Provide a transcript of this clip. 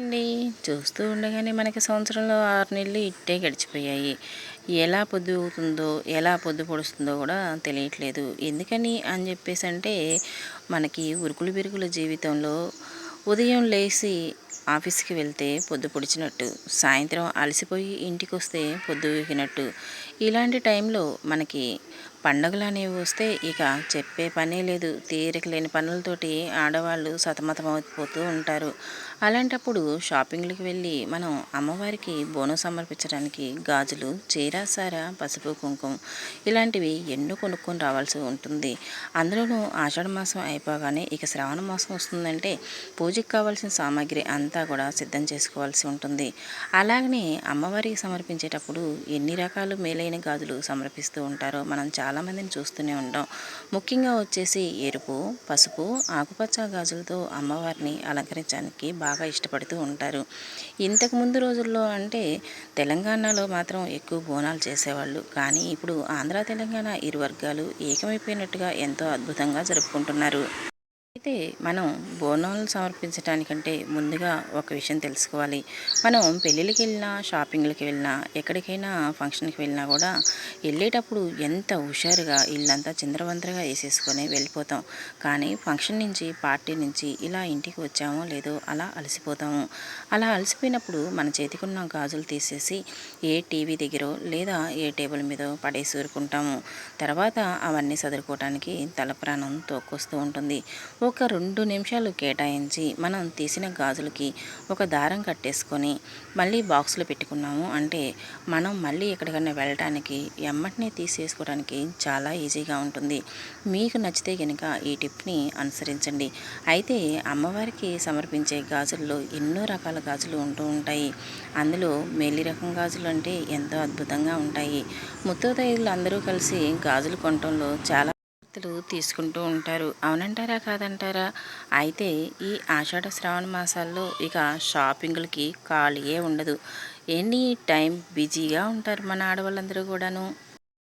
అండి చూస్తూ ఉండగానే మనకి సంవత్సరంలో ఆరు నెలలు ఇట్టే గడిచిపోయాయి. ఎలా పొద్దు అవుతుందో ఎలా పొద్దు పొడుస్తుందో కూడా తెలియట్లేదు. ఎందుకని అని చెప్పేసి అంటే మనకి ఉరుకులు బిరుకుల జీవితంలో ఉదయం లేచి ఆఫీస్కి వెళ్తే పొద్దు పొడిచినట్టు సాయంత్రం అలసిపోయి ఇంటికి వస్తే పొద్దు ఊగినట్టు. ఇలాంటి టైంలో మనకి పండగలు అనేవి వస్తే ఇక చెప్పే పనే లేదు. తీరిక లేని పనులతోటి ఆడవాళ్ళు సతమతమైపోతూ ఉంటారు. అలాంటప్పుడు షాపింగ్లకు వెళ్ళి మనం అమ్మవారికి బోనం సమర్పించడానికి గాజులు చీర సార పసుపు కుంకుమ ఇలాంటివి ఎన్నో కొనుక్కొని రావాల్సి ఉంటుంది. అందులోనూ ఆషాఢ మాసం అయిపోగానే ఇక శ్రావణ మాసం వస్తుందంటే పూజకి కావాల్సిన సామాగ్రి అంతా కూడా సిద్ధం చేసుకోవాల్సి ఉంటుంది. అలాగనే అమ్మవారికి సమర్పించేటప్పుడు ఎన్ని రకాలు మేలైన గాజులు సమర్పిస్తూ ఉంటారు. మనం చాలామందిని చూస్తూనే ఉంటాం. ముఖ్యంగా వచ్చేసి ఎరుపు పసుపు ఆకుపచ్చ గాజులతో అమ్మవారిని అలంకరించడానికి బాగా ఇష్టపడుతూ ఉంటారు. ఇంతకు ముందు రోజుల్లో అంటే తెలంగాణలో మాత్రం ఎక్కువ బోనాలు చేసేవాళ్ళు. కానీ ఇప్పుడు ఆంధ్ర తెలంగాణ ఇరు వర్గాలు ఏకమైపోయినట్టుగా ఎంతో అద్భుతంగా జరుపుకుంటున్నారు. అయితే మనం బోనాలు సమర్పించడానికంటే ముందుగా ఒక విషయం తెలుసుకోవాలి. మనం పెళ్ళిళ్ళకి వెళ్ళినా షాపింగ్లకి వెళ్ళినా ఎక్కడికైనా ఫంక్షన్కి వెళ్ళినా కూడా వెళ్ళేటప్పుడు ఎంత హుషారుగా ఇల్లంతా చిందరవందరగా వేసేసుకొని వెళ్ళిపోతాం. కానీ ఫంక్షన్ నుంచి పార్టీ నుంచి ఇలా ఇంటికి వచ్చామో లేదో అలా అలసిపోతాము. అలా అలసిపోయినప్పుడు మన చేతికి ఉన్న గాజులు తీసేసి ఏ టీవీ దగ్గర లేదా ఏ టేబుల్ మీద పడేసి ఊరుకుంటాము. తర్వాత అవన్నీ చదువుకోవటానికి తల ప్రాణం తోక్కొస్తూ ఉంటుంది. ఒక రెండు నిమిషాలు కేటాయించి మనం తీసిన గాజులకి ఒక దారం కట్టేసుకొని మళ్ళీ బాక్స్లో పెట్టుకున్నాము. అంటే మనం మళ్ళీ ఎక్కడికైనా వెళ్ళటానికి ఎమ్మటినే తీసేసుకోవడానికి చాలా ఈజీగా ఉంటుంది. మీకు నచ్చితే కనుక ఈ టిప్ని అనుసరించండి. అయితే అమ్మవారికి సమర్పించే గాజుల్లో ఎన్నో రకాల గాజులు ఉంటూ ఉంటాయి. అందులో మేలి రకం గాజులు అంటే ఎంతో అద్భుతంగా ఉంటాయి. ముత్తోదైదులు అందరూ కలిసి గాజులు కొనటంలో చాలా జాగ్రత్తలు తీసుకుంటూ ఉంటారు. అవునంటారా? కాదంటారా? అయితే ఈ ఆషాఢ శ్రావణ మాసాల్లో ఇక షాపింగ్లకి ఖాళీయే ఉండదు. ఎనీ టైం బిజీగా ఉంటారు మన ఆడవాళ్ళందరూ కూడాను.